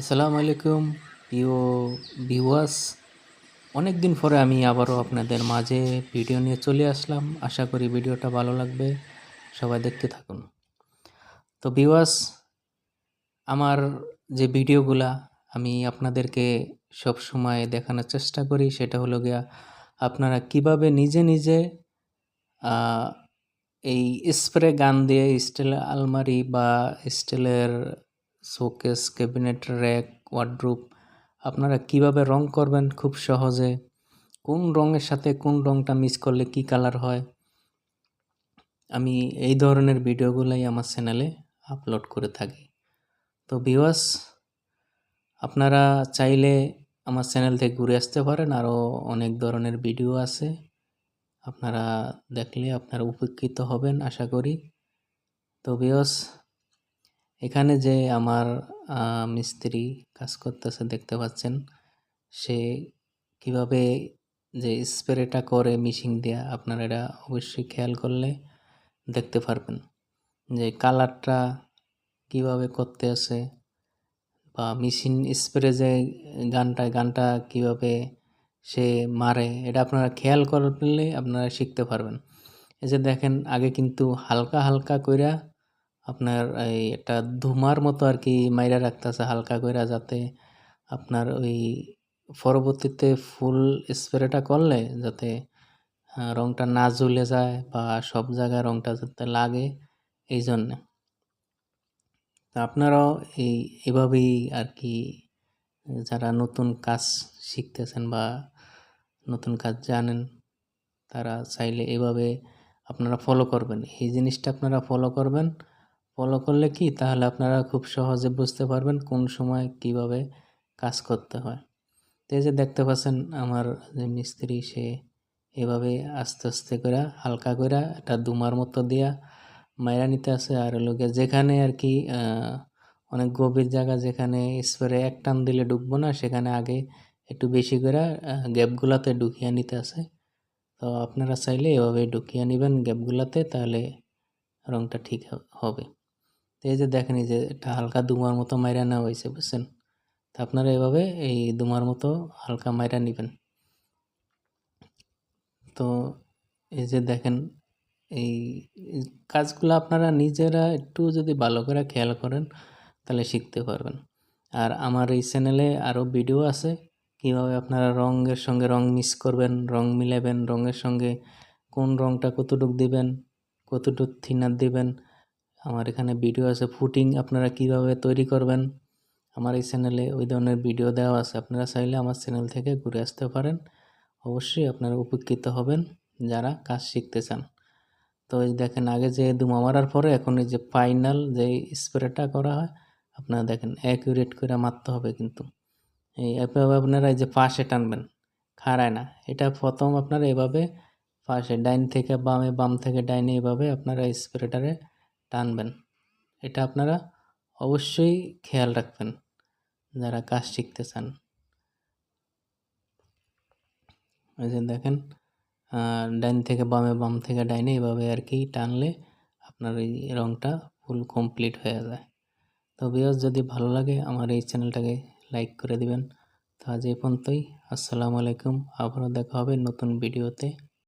আসসালামু আলাইকুম। প্রিয় ভিউয়ার্স অনেক দিন পরে আমি আবারও আপনাদের মাঝে ভিডিও নিয়ে চলে আসলাম। আশা করি ভিডিওটা ভালো লাগবে। সবাই দেখতে থাকুন। তো ভিউয়ার্স আমার যে ভিডিওগুলা আমি আপনাদেরকে সব সময় দেখানোর চেষ্টা করি, সেটা হলো গিয়া আপনারা কীভাবে নিজে নিজে এই স্প্রে গান দিয়ে স্টিলের আলমারি বা স্টিলের শোকেস, ক্যাবিনেট, র্যাক, ওয়ার্ড্রোব। আপনারা কীভাবে রং করবেন খুব সহজে? কোন রঙের সাথে কোন রংটা মিস করলে কি কালার হয়? আমি এই ধরনের ভিডিওগুলাই আমার চ্যানেলে আপলোড করে থাকি। তো ভিউয়ার্স, আপনারা চাইলে আমার চ্যানেল থেকে ঘুরে আসতে পারেন। আরও অনেক ধরনের ভিডিও আছে। আপনারা দেখলে আপনারা উপকৃত হবেন, আশা করি। তো ভিউয়ার্স এখানে যে আমার মিস্ত্রি কাজ করতেছে দেখতে পাচ্ছেন, সে কীভাবে যে স্প্রেটা করে মিশিং দেয়া আপনারা এটা অবশ্যই খেয়াল করলে দেখতে পারবেন। যে কালারটা কীভাবে করতে আছে বা মেশিন স্প্রে যে গানটা গানটা কীভাবে সে মারে, এটা আপনারা খেয়াল করলে আপনারা শিখতে পারবেন। এই যে দেখেন, আগে কিন্তু হালকা হালকা কইরা আপনার এই একটা ধুমার মতো আর কি মাইরা রাখতেছে হালকা কইরা যাতে আপনার ওই পরবর্তীতে ফুল স্প্রেটা করলে যাতে রংটা না জ্বলে যায় বা সব জায়গায় রংটা যাতে লাগে এই জন্যে আপনারাও এই এভাবেই আর কি যারা নতুন কাজ শিখতেছেন বা নতুন কাজ জানেন, তারা চাইলে এভাবে আপনারা ফলো করবেন। এই জিনিসটা আপনারা ফলো করবেন ফলো করলে কি? তাহলে আপনারা খুব সহজে বুঝতে পারবেন কোন সময় কীভাবে কাজ করতে হয়। তো এই যে দেখতে পাচ্ছেন আমার যে মিস্ত্রি, সে এভাবে আস্তে আস্তে করে, হালকা করে একটা দুমার মতো দিয়া মাইরা নিতে আছে আর লোকে যেখানে আর কি অনেক গভীর জায়গা যেখানে স্প্রে এক টান দিলে ঢুকবো না, সেখানে আগে একটু বেশি করে গ্যাপগুলাতে ঢুকিয়ে নিতে আছে তো আপনারা চাইলে এভাবে ঢুকিয়ে নেবেন গ্যাপগুলাতে, তাহলে রংটা ঠিক হবে। তো এই যে দেখেন, এই যে একটা হালকা দুমার মতো মাইরা নেওয়া হয়েছে, বুঝছেন? তো আপনারা এভাবে এই দুমার মতো হালকা মাইরা নেবেন। তো এই যে দেখেন, এই কাজগুলো আপনারা নিজেরা একটু যদি ভালো করে খেয়াল করেন, তাহলে শিখতে পারবেন। আর আমার এই চ্যানেলে আরও ভিডিও আছে, কীভাবে আপনারা রঙের সঙ্গে রং মিক্স করবেন, রং মিলাবেন, রঙের সঙ্গে কোন রংটা কতটুক দিবেন, কতটুক থিনার দিবেন আমার এখানে ভিডিও আছে ফুটিং আপনারা কীভাবে তৈরি করবেন? আমার এই চ্যানেলে ওই ধরনের ভিডিও দেওয়া আছে, আপনারা চাইলে আমার চ্যানেল থেকে ঘুরে আসতে পারেন। অবশ্যই আপনারা উপকৃত হবেন যারা কাজ শিখতে চান। তো এই দেখেন, আগে যে ধুমা মারার পরে এখন এই যে ফাইনাল যে স্প্রেটা করা হয়, আপনারা দেখেন অ্যাকুরেট করে মারতে হবে কিন্তু। এই এভাবে আপনারা এই যে পাশে টানবেন, খাড়ায় না। এটা প্রথম আপনারা এভাবে পাশে, ডাইন থেকে বামে, বাম থেকে ডাইনে এভাবে আপনারা স্প্রেটারে টানবেন। এটা আপনারা অবশ্যই খেয়াল রাখবেন যারা কাজ শিখতে চান। এই যে দেখেন ডাইন থেকে বামে, বাম থেকে ডাইনে এভাবে আর কি টানলে আপনার এই রঙটা ফুল কমপ্লিট হয়ে যায়। তো বিয়স যদি ভালো লাগে আমার এই চ্যানেলটাকে লাইক করে দিবেন। তো আজ এই পর্যন্তই। আসসালামু আলাইকুম। আবারও দেখা হবে নতুন ভিডিওতে